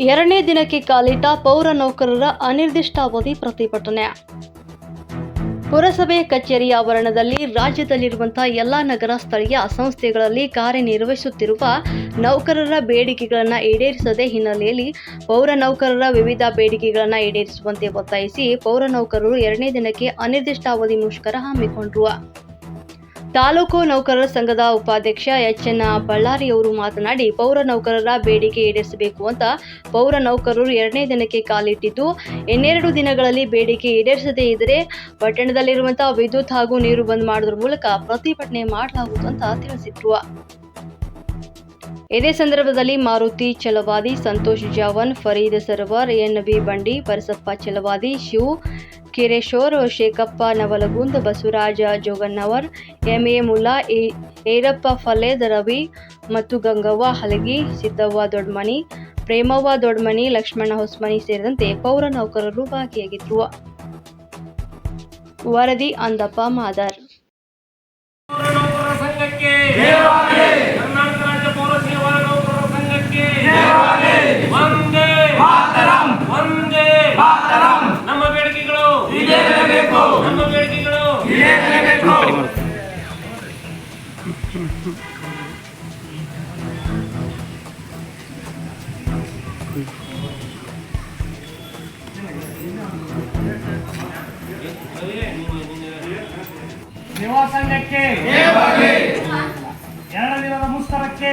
ಎರಡನೇ ದಿನಕ್ಕೆ ಕಾಲಿಟ್ಟ ಪೌರ ನೌಕರರ ಅನಿರ್ದಿಷ್ಟಾವಧಿ ಪ್ರತಿಭಟನೆ. ಪುರಸಭೆ ಕಚೇರಿ ಆವರಣದಲ್ಲಿ ರಾಜ್ಯದಲ್ಲಿರುವಂತಹ ಎಲ್ಲ ನಗರ ಸ್ಥಳೀಯ ಸಂಸ್ಥೆಗಳಲ್ಲಿ ಕಾರ್ಯನಿರ್ವಹಿಸುತ್ತಿರುವ ನೌಕರರ ಬೇಡಿಕೆಗಳನ್ನು ಈಡೇರಿಸದೆ ಹಿನ್ನೆಲೆಯಲ್ಲಿ ಪೌರ ನೌಕರರ ವಿವಿಧ ಬೇಡಿಕೆಗಳನ್ನು ಈಡೇರಿಸುವಂತೆ ಒತ್ತಾಯಿಸಿ ಪೌರ ನೌಕರರು ಎರಡನೇ ದಿನಕ್ಕೆ ಅನಿರ್ದಿಷ್ಟಾವಧಿ ಮುಷ್ಕರ ಹಮ್ಮಿಕೊಂಡರು. ತಾಲೂಕು ನೌಕರರ ಸಂಘದ ಉಪಾಧ್ಯಕ್ಷ ಎಚ್ ಎನ್ ಬಳ್ಳಾರಿಯವರು ಮಾತನಾಡಿ, ಪೌರ ನೌಕರರ ಬೇಡಿಕೆ ಈಡೇರಿಸಬೇಕು ಅಂತ ಪೌರ ನೌಕರರು ಎರಡನೇ ದಿನಕ್ಕೆ ಕಾಲಿಟ್ಟಿದ್ದು. ಇನ್ನೆರಡು ದಿನಗಳಲ್ಲಿ ಬೇಡಿಕೆ ಈಡೇರಿಸದೇ ಇದ್ದರೆ ಪಟ್ಟಣದಲ್ಲಿರುವಂತಹ ವಿದ್ಯುತ್ ಹಾಗೂ ನೀರು ಬಂದ್ ಮಾಡೋದ್ರ ಮೂಲಕ ಪ್ರತಿಭಟನೆ ಮಾಡಲಾಗುವುದು ಅಂತ ತಿಳಿಸಿದ್ರು. ಇದೇ ಸಂದರ್ಭದಲ್ಲಿ Maruti Chalavadi Santosh Jawan, Farid Sarwar, N B Bandi, Parasappa Chalavadi Shiv Kireshor Shekhappa Navalgund Basavaraja Jogannavar A Mulla ಏ- ಏರಪ್ಪ ಫಲೇದ್ ರವಿ ಮತ್ತು ಗಂಗವ್ವ ಹಲಗಿ, ಸಿದ್ದವ್ವ ದೊಡ್ಮನಿ, ಪ್ರೇಮವ್ವ ದೊಡ್ಮನಿ, ಲಕ್ಷ್ಮಣ ಹೊಸ್ಮನಿ ಸೇರಿದಂತೆ ಪೌರ ನೌಕರರು ಭಾಗಿಯಾಗಿದ್ದರು. ವರದಿ ಅಂದಪ್ಪ ಮಾದರ್. ಸೇವಾ ಸಂಘಕ್ಕೆ ಎರಡು ದಿನದ ಮುಸ್ತರಕ್ಕೆ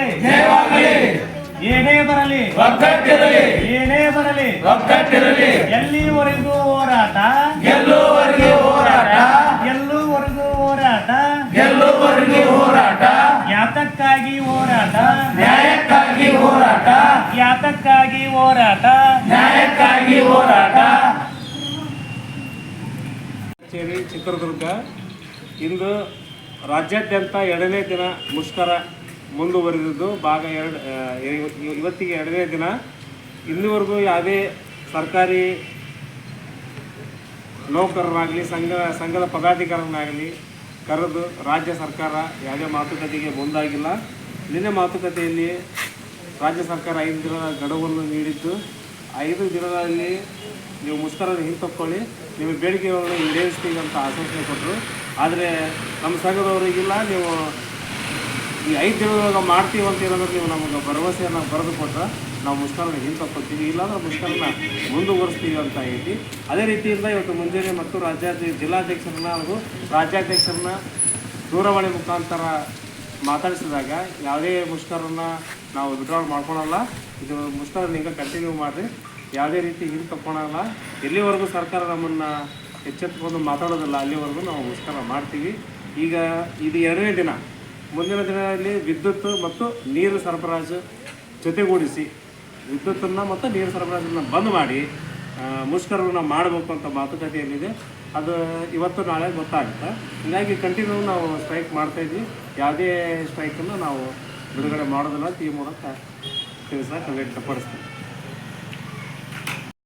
ಏನೇ ಬರಲಿ. ಒಗ್ಗಟ್ಟಿರಲಿ ಏನೇ ಬರಲಿ. ಒಗ್ಗಟ್ಟಿರಲಿ ಎಲ್ಲಿವರೆಗೂ ಹೋರಾಟ? ಗೆಲ್ಲುವವರೆಗೆ ಹೋರಾಟ? ಎಲ್ಲೂವರೆಗೂ ಹೋರಾಟ? ಯಾತಕ್ಕಾಗಿ ಹೋರಾಟ. ನ್ಯಾಯಕ್ಕಾಗಿ ಹೋರಾಟ. ಕಚೇರಿ ಚಿತ್ರದುರ್ಗ ಇಂದು ರಾಜ್ಯಾದ್ಯಂತ ಎರಡನೇ ದಿನ ಮುಷ್ಕರ ಮುಂದುವರೆದಿದ್ದು ಭಾಗ ಎರಡು ಇವತ್ತಿಗೆ ಎರಡನೇ ದಿನ. ಇನ್ನುವರೆಗೂ ಯಾವುದೇ ಸರ್ಕಾರಿ ನೌಕರರಾಗಲಿ ಸಂಘ ಸಂಘದ ಪದಾಧಿಕಾರನಾಗಲಿ ಕರೆದು ರಾಜ್ಯ ಸರ್ಕಾರ ಯಾವುದೇ ಮಾತುಕತೆಗೆ ಮುಂದಾಗಿಲ್ಲ. ನಿನ್ನೆ ಮಾತುಕತೆಯಲ್ಲಿ ರಾಜ್ಯ ಸರ್ಕಾರ ಐದು ದಿನದ ಗಡುವನ್ನು ನೀಡಿದ್ದು, ಐದು ದಿನಗಳಲ್ಲಿ ನೀವು ಮುಷ್ಕರನ್ನು ಹಿಂತಕ್ಕೊಳ್ಳಿ ನಿಮ್ಮ ಬೇಡಿಕೆಗಳನ್ನು ಈಡೇರಿಸ್ತೀವಿ ಅಂತ ಆಶ್ವಾಸನೆ ಕೊಟ್ಟರು ಆದರೆ ನಮ್ಮ ಸಂಘದವರಿಗಿಲ್ಲ ನೀವು ಈ ಐದು ದಿನದೊಳಗೆ ಮಾಡ್ತೀವಿ ಅಂತ ಏನಂದ್ರೆ ನೀವು ನಮಗೆ ಭರವಸೆಯನ್ನು ಬರೆದು ಕೊಟ್ಟರೆ ನಾವು ಮುಷ್ಕರನ ಹಿಂತಕ್ಕೊಳ್ತೀವಿ, ಇಲ್ಲಾಂದ್ರೆ ಮುಷ್ಕರನ ಮುಂದುವರಿಸ್ತೀವಿ ಅಂತ ಐತಿ ಅದೇ ರೀತಿಯಿಂದ ಇವತ್ತು ಮುಂಜಾನೆ ಮತ್ತು ರಾಜ್ಯಾಧ್ಯ ಜಿಲ್ಲಾಧ್ಯಕ್ಷರನ್ನ ಹಾಗೂ ರಾಜ್ಯಾಧ್ಯಕ್ಷರನ್ನ ದೂರವಾಣಿ ಮುಖಾಂತರ ಮಾತಾಡಿಸಿದಾಗ ಯಾವುದೇ ಮುಷ್ಕರನ್ನ ನಾವು ವಿಡ್ರಾಲ್ ಮಾಡ್ಕೊಳಲ್ಲ. ಇದು ಮುಷ್ಕರನ್ನ ಈಗ ಕಂಟಿನ್ಯೂ ಮಾಡಿರಿ. ಯಾವುದೇ ರೀತಿ ಹಿಂದೆ ತಗೊಳಲ್ಲ ಎಲ್ಲಿವರೆಗೂ ಸರ್ಕಾರ ನಮ್ಮನ್ನು ಎಚ್ಚೆತ್ಕೊಂಡು ಮಾತಾಡೋದಿಲ್ಲ, ಅಲ್ಲಿವರೆಗೂ ನಾವು ಮುಷ್ಕರ ಮಾಡ್ತೀವಿ. ಈಗ ಇದು ಎರಡನೇ ದಿನ. ಮುಂದಿನ ದಿನದಲ್ಲಿ ವಿದ್ಯುತ್ ಮತ್ತು ನೀರು ಸರಬರಾಜು ಜೊತೆಗೂಡಿಸಿ, ವಿದ್ಯುತ್ತನ್ನು ಮತ್ತು ನೀರು ಸರಬರಾಜನ್ನು ಬಂದ್ ಮಾಡಿ ಮುಷ್ಕರವನ್ನು ಮಾಡಬೇಕು ಅಂತ ಏನಿದೆ ಅದು ಇವತ್ತು ನಾಳೆ ಗೊತ್ತಾಗುತ್ತೆ. ಹೀಗಾಗಿ ಕಂಟಿನ್ಯೂ ನಾವು ಸ್ಟ್ರೈಕ್ ಮಾಡ್ತಾ ಇದ್ವಿ. ಯಾವುದೇ ಸ್ಟ್ರೈಕನ್ನು ನಾವು ಬಿಡುಗಡೆ ಮಾಡೋದಿಲ್ಲ. ಈ ಮೂಲಕ ತಿಳಿಸ ವ್ಯಕ್ತಪಡಿಸ್ತೀವಿ